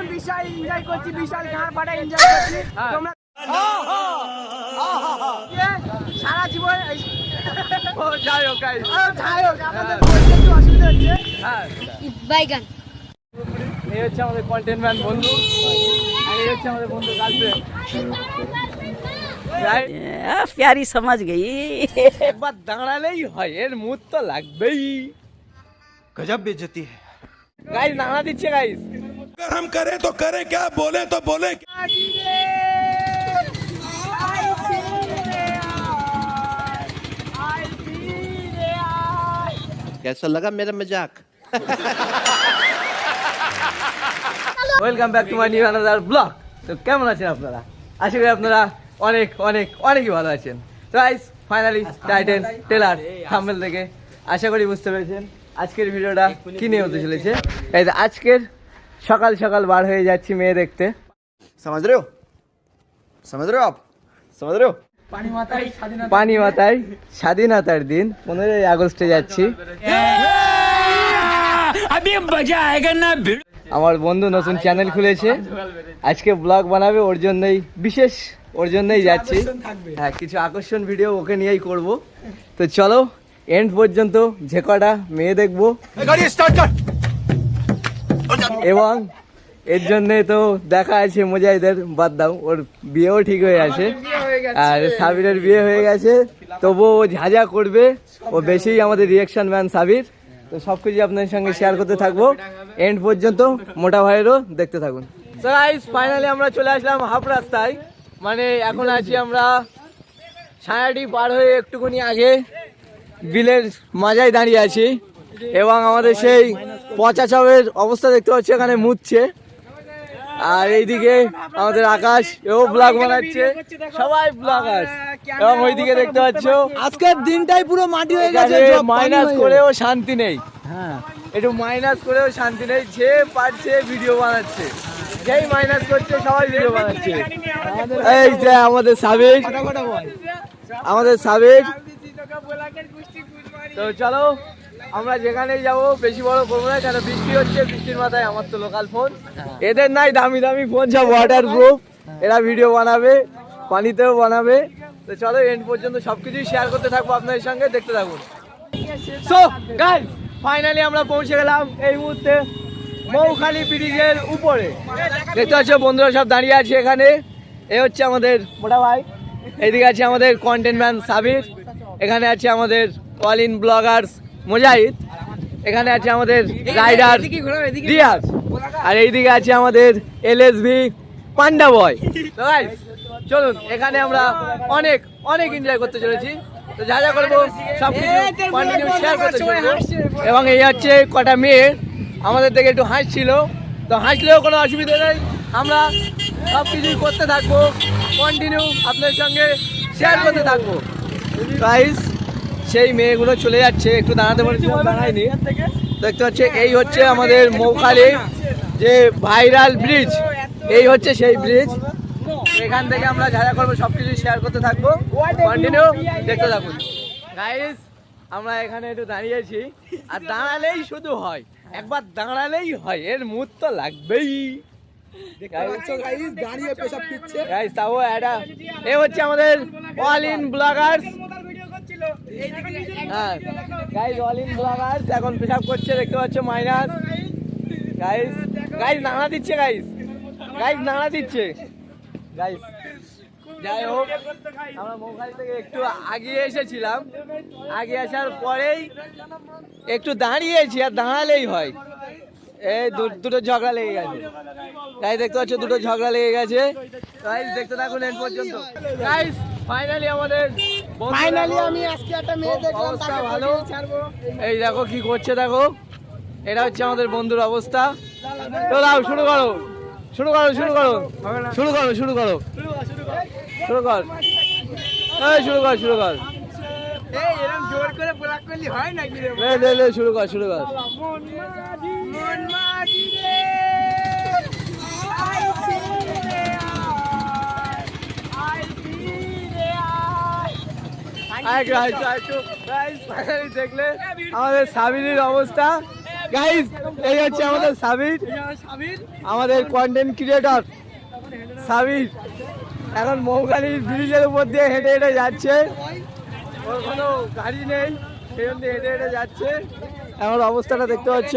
এখন বিশাল এনজয় করছি বিশাল ঘাড় পাটা এনজয় করছি। হ্যাঁ। তোমরা হ্যাঁ। হ্যাঁ। ইয়ে, সারা জীবন যাই হোক আমাদের বন্ধু। আমাদের বন্ধু প্যারি সমাজ গেই। একবার দাঁড়ালেই হয় এর মুখ তো লাগবেই। গজব বেজতি। গাইজ দাঁড়া দিচ্ছে গাইজ अगर हम करें तो करें क्या बोले तो बोले क्या? कैसा लगा मेरा मजाक welcome back to my new another blog তো কেমন আছেন আপনারা আশা করি আপনারা অনেক অনেক অনেকই ভালো আছেন তো guys finally title trailer thumbnail থেকে আশা করি বুঝতে পেরেছেন আজকের ভিডিওটা কি নিয়ে হতে চলেছে এই যে আজকের সকাল সকাল বার হয়ে যাচ্ছি মেয়ে দেখতে। সমাজ রেও সমাজ রেও আপ সমাজ রেও পানি মাতায় স্বাধীনতার দিন পনেরোই আগস্টে যাচ্ছি। আমার বন্ধু নতুন চ্যানেল খুলেছে। আজকে ব্লগ বানাবে ওর জন্যই বিশেষ ওর জন্যই যাচ্ছি। হ্যাঁ কিছু আকর্ষণ ভিডিও ওকে নিয়েই করব। তো চলো এন্ড পর্যন্ত যে কটা মেয়ে দেখব। গাড়ি স্টার্ট এবং এর জন্যে তো দেখা আছে মোজাইদের বাদ দাও ওর বিয়েও ঠিক হয়ে আছে আর সাবিরের বিয়ে হয়ে গেছে। তবুও ও যা যা করবে ও বেশি আমাদের রিয়াকশন ম্যান সাবির। তো সব কিছু আপনাদের সঙ্গে শেয়ার করতে থাকব। এন্ড পর্যন্ত মোটা ভাইয়েরও দেখতে থাকুন। গাইস ফাইনালি আমরা চলে আসলাম হাফ রাস্তায়। মানে এখন আছি আমরা ছায়াটি পার হয়ে একটুখানি আগে বিলের মাজায় দাঁড়িয়ে আছি। এবং আমাদের সেই পচা চাপের অবস্থা দেখতে পাচ্ছি এখানে মুছছে। আর এইদিকে আমাদের আকাশ এও ব্লগ বানাচ্ছে। সবাই ব্লগার এবং ওইদিকে দেখতে পাচ্ছ আজকের দিনটাই পুরো মাটি হয়ে গেছে মাইনাস করেও শান্তি নেই। হ্যাঁ। একটু মাইনাস করেও শান্তি নেই যে পারছে ভিডিও বানাচ্ছে। যেই মাইনাস করছে সবাই ভিডিও বানাচ্ছে। এই যে আমাদের সাবিক আমাদের সাবিক। তো চলো আমরা যেখানেই যাব, বেশি বড় করব না, কেন বৃষ্টি হচ্ছে, বৃষ্টির মাথায় আমার তো লোকাল ফোন এদের নাই দামি দামি ফোন সব ওয়াটার প্রুফ এরা ভিডিও বানাবে, পানিতেও বানাবে। তো চলো এন্ড পর্যন্ত সবকিছুই শেয়ার করতে থাকব আপনাদের সঙ্গে, দেখতে থাকুন। ফাইনালি আমরা পৌঁছে গেলাম এই মুহূর্তে মৌখালি ব্রিজের উপরে। দেখতে পাচ্ছ, বন্ধুরা সব দাঁড়িয়ে আছে এখানে। এ হচ্ছে আমাদের মোটা ভাই। এইদিকে আছে আমাদের কন্টেন্ট ম্যান সাবির। এখানে আছে আমাদের অল ইন ব্লগার্স মোজাহিদ এখানে আছে আমাদের রাইডার রিয়াজ আর এইদিকে আছে আমাদের এলএসভি পান্ডা বয়। চলুন এখানে আমরা অনেক অনেক এনজয় করতে চলেছি। তো যা যা করব সব কিছু শেয়ার করতে এবং এই হচ্ছে কটা মেয়ে আমাদের থেকে একটু হাসছিল। তো হাসলেও কোনো অসুবিধা নেই। আমরা সব কিছুই করতে থাকব কন্টিনিউ আপনাদের সঙ্গে শেয়ার করতে থাকব। গাইস সেই মেয়েগুলো চলে যাচ্ছে একটু দাঁড়াতে বলেছিলাম দাঁড়ায়নি। দেখতে পাচ্ছে এই হচ্ছে আমাদের মৌখালি যে ভাইরাল ব্রিজ এই হচ্ছে সেই ব্রিজ। এখান থেকে আমরা যা যা করব সব কিছু শেয়ার করতে থাকব। কন্টিনিউ দেখতে থাকুন। গাইস আমরা এখানে একটু দাঁড়িয়েছি আর দাঁড়ালেই শুধু হয় একবার দাঁড়ালেই হয় এর মুড তো লাগবেই। দাঁড়িয়ে পেশাব তাও এটা এ হচ্ছে আমাদের অল ইন ব্লগার্স হ্যাঁ। গাইস অল ইন ব্লগার্স এখন পেশাব করছে, দেখতে পাচ্ছ মাইনাস গাইস গাইস নাড়া দিচ্ছে গাইস গাইস নাড়া দিচ্ছে। গাইস যাই হোক, আমরা মোবাইল থেকে একটু আগিয়ে এসেছিলাম। আগে আসার পরেই একটু দাঁড়িয়েছি, আর দাঁড়ালেই হয়। এই দুটো ঝগড়া লেগে গেছে। গাইস দেখতে পাচ্ছ, দুটো ঝগড়া লেগে গেছে। গাইস দেখতে থাকুন এর পর্যন্ত। গাইস ফাইনালি আমাদের ফাইনালি আমি আজকে একটা মেয়ে দেখলাম তাকে ভালো। এই দেখো কি করছে দেখো। এটা হচ্ছে আমাদের বন্ধুর অবস্থা। তো দাও শুরু করো। শুরু করো শুরু করো। শুরু করো শুরু করো। শুরু কর। এই শুরু কর শুরু কর। শুরু কর শুরু কর। দেখলে আমাদের সাবিনীর অবস্থা। গাইস এই হচ্ছে আমাদের সাবির আমাদের কন্টেন্ট ক্রিয়েটর সাবির এখন মৌগালির ব্রিজের উপর দিয়ে হেঁটে হেঁটে যাচ্ছে। ওর কোনো গাড়ি নেই সেই জন্য হেঁটে হেঁটে যাচ্ছে। আমার অবস্থাটা দেখতে পাচ্ছ।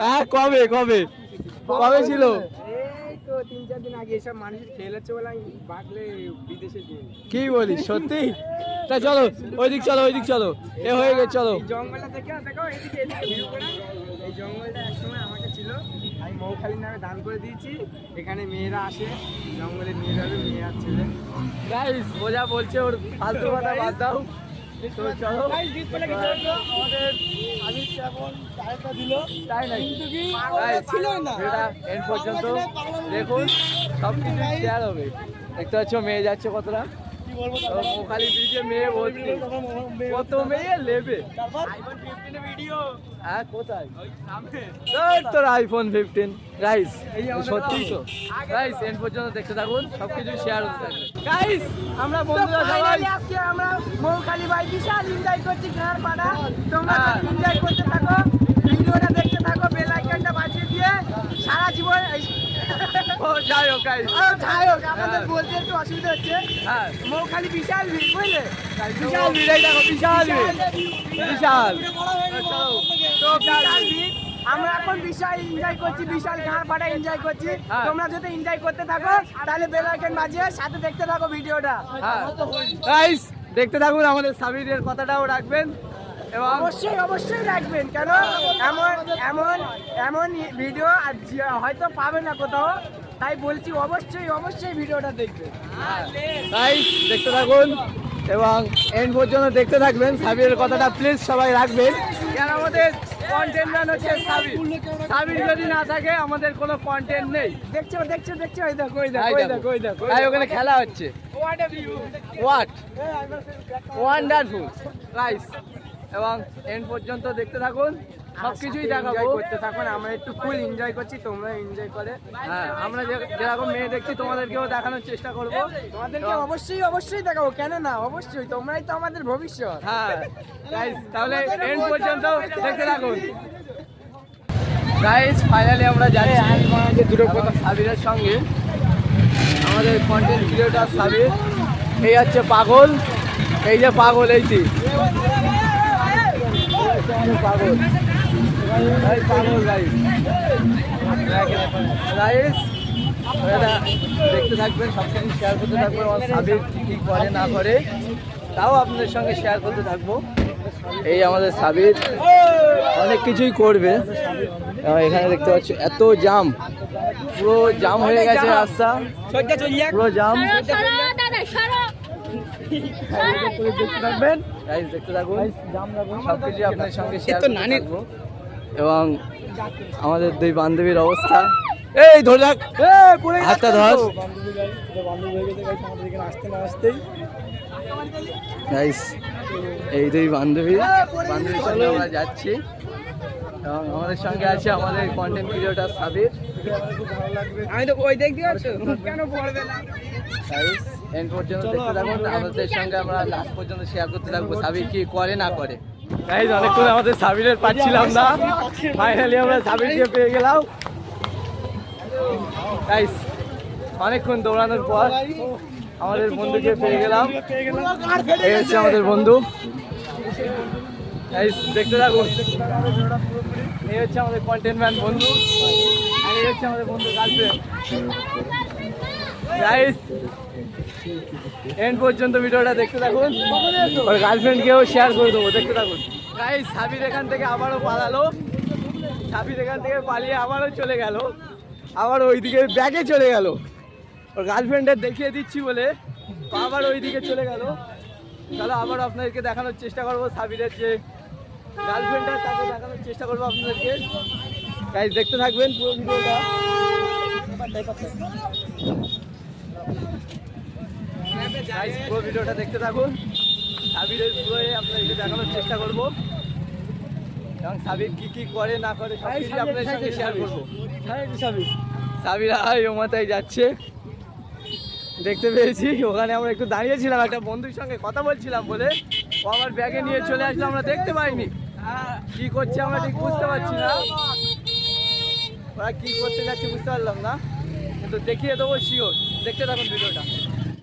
হ্যাঁ কবে কবে? কবে ছিল? তিন চার দিন আগে এসব মানুষের খেল হচ্ছে বলে আমি বিদেশে কি বলিস সত্যি? তা চলো ওই দিক চলো ওই দিক চলো। এ হয়ে গেছে চলো। জঙ্গলটা দেখে এদিকে এই জঙ্গলটা একসময় আমাকে ছিল। আমি মৌখালির নামে দান করে দিয়েছি। এখানে মেয়েরা আসে জঙ্গলে নিয়ে যাবে মেয়ে আর ছেলে। গাইস বোঝা বলছে ওর ফালতু কথা বাদ দাও। তো চলো আমাদের তাই নাকি? Guys, ভিডিওটা end পর্যন্ত। দেখুন সব কিছু শেয়ার হবে। দেখতে পাচ্ছ মেয়ে যাচ্ছে কতটা? মোখালি ব্রিজে মেয়ে বলছে কত মেয়ে লেবে। হ্যাঁ কোথায়? তোর আইফোন ফিফটিন গাইস সত্যি তো। গাইস পর্যন্ত দেখতে থাকুন সব কিছু শেয়ার হতে থাকবে। গাইস আমরা বন্ধুরা সবাই আজকে আমরা মৌখালি বাই বিশাল এনজয় করছি ঘর পাড়া। তোমরা হ্যাঁ। এনজয় করতে থাকো। ভিডিওটা দেখতে থাকো বেল আইকনটা বাজিয়ে দিয়ে সারা জীবন যাই হোক যাই হোক আমাদের হ্যাঁ। বলতে একটু অসুবিধা হচ্ছে। হ্যাঁ। মৌখালি বিশাল ভিড় বুঝলে? বিশাল ভিড়। এই দেখো বিশাল ভিড়। বিশাল। তো বিশাল ভিড়। আমরা এখন বিশাল এনজয় করছি বিশাল ঘাড় পাড়া এনজয় করছি। হ্যাঁ। তোমরা যদি এনজয় করতে থাকো তাহলে বেল আইকন বাজিয়ে সাথে দেখতে থাকো ভিডিওটা। হ্যাঁ। গাইস দেখতে থাকুন আমাদের সাবিরের কথাটাও রাখবেন এবং অবশ্যই অবশ্যই রাখবেন। কেন? এমন এমন এমন ভিডিও আর হয়তো পাবে না কোথাও। তাই বলছি অবশ্যই অবশ্যই ভিডিওটা দেখবেন। গাইস দেখতে থাকুন এবং এন্ড পর্যন্ত দেখতে থাকবেন। সাবিরের কথাটা প্লিজ সবাই রাখবেন। কেন আমাদের কন্টেন্ট ম্যান হচ্ছে সাবির। সাবির যদি না থাকে আমাদের কোনো কন্টেন্ট নেই। দেখছ দেখছ দেখছ ওই দেখো ওই দেখো তাই ওই দেখো। ওই দেখো তাই ওখানে খেলা হচ্ছে! হোয়াট ওয়ান্ডারফুল গাইস এবং এন্ড পর্যন্ত দেখতে থাকুন। সব কিছুই দেখাবো করতে থাকুন আমরা একটু ফুল এনজয় করছি তোমরা এনজয় করে হ্যাঁ আমরা যে- যেরকম মেয়ে দেখছি তোমাদেরকেও দেখানোর চেষ্টা করব তোমাদেরকে অবশ্যই অবশ্যই দেখাবো কেন না অবশ্যই তোমরাই তো আমাদের ভবিষ্যৎ হ্যাঁ তাহলে এন্ড পর্যন্ত দেখতে থাকুন গাইস ফাইনালি আমরা যাচ্ছি দুটো কথা সাবিরের সঙ্গে আমাদের কন্টেন্ট ক্রিয়েটার সাবির এই হচ্ছে পাগল এই যে পাগল এই পাগল দেখতে থাকবেন সব কিছু শেয়ার করতে থাকব আমার সাবির কি কি করে না করে তাও আপনাদের সঙ্গে শেয়ার করতে থাকব এই আমাদের সাবির অনেক কিছুই করবে এখানে দেখতে পাচ্ছি এত জাম পুরো জাম হয়ে গেছে রাস্তা পুরো জাম দেখতে থাকবেন দেখতে থাকুন সব কিছু আপনার সঙ্গে শেয়ার করতে থাকব এবং আমাদের দুই বান্ধবীর অবস্থা। এই ধরে রাখ। হাতটা ধর। এই দুই বান্ধবী। বান্ধবীর সঙ্গে আমরা যাচ্ছি। এবং আমাদের সঙ্গে আছে আমাদের কন্টেন্ট ক্রিয়েটার সাবির। আমি তো ওই দেখতে পাচ্ছ? কেন পড়বে না? এন্ড পর্যন্ত দেখতে থাকুন। আমাদের সঙ্গে আমরা লাস্ট পর্যন্ত শেয়ার করতে থাকব। সাবির কি করে না করে? গাইস অনেকক্ষণ আমাদের সাবিরের পাচ্ছিলাম না। ফাইনালি আমরা সাবিরকে পেয়ে গেলাম। গাইস অনেকক্ষণ দৌড়ানোর পর আমাদের বন্ধুকে পেয়ে গেলাম। এই হচ্ছে আমাদের বন্ধু। গাইস দেখতে থাকুন। এই হচ্ছে আমাদের কন্টেন্ট ম্যান বন্ধু। আর এই হচ্ছে আমাদের বন্ধু গার্লফ্রেন্ড গাইস এন্ড পর্যন্ত ভিডিওটা দেখতে থাকুন। ওর গার্লফ্রেন্ডকেও শেয়ার করে দেবো, দেখতে থাকুন। গাইস সাবির এখান থেকে আবারও পালালো। সাবির এখান থেকে পালিয়ে আবারও চলে গেল। আবার ওইদিকে ব্যাগে চলে গেল। ওর গার্লফ্রেন্ডের দেখিয়ে দিচ্ছি বলে আবার ওইদিকে চলে গেল। তাহলে আবার আপনাদেরকে দেখানোর চেষ্টা করব সাবিরের যে গার্লফ্রেন্ডটা তাকে দেখানোর চেষ্টা করব আপনাদেরকে। গাইস দেখতে থাকবেন পুরো ভিডিওটা। পুরো ভিডিওটা দেখতে থাকুন। সাবিরের পুরো আপনাদেরকে দেখানোর চেষ্টা করব। এবং সাবির কি কি করে না করে সব কিছু আপনাদের সঙ্গে শেয়ার করব। সাবির। আয় মাথায় যাচ্ছে। দেখতে পেয়েছি ওখানে আমরা একটু দাঁড়িয়েছিলাম একটা বন্ধুর সঙ্গে কথা বলছিলাম বলে। ও আমার ব্যাগে নিয়ে চলে আসলো আমরা দেখতে পাইনি। কি করছে আমরা ঠিক বুঝতে পারছি না। ওরা কি করতে যাচ্ছে বুঝতে পারলাম না। কিন্তু দেখিয়ে দেবো শিওর দেখতে থাকুন ভিডিওটা।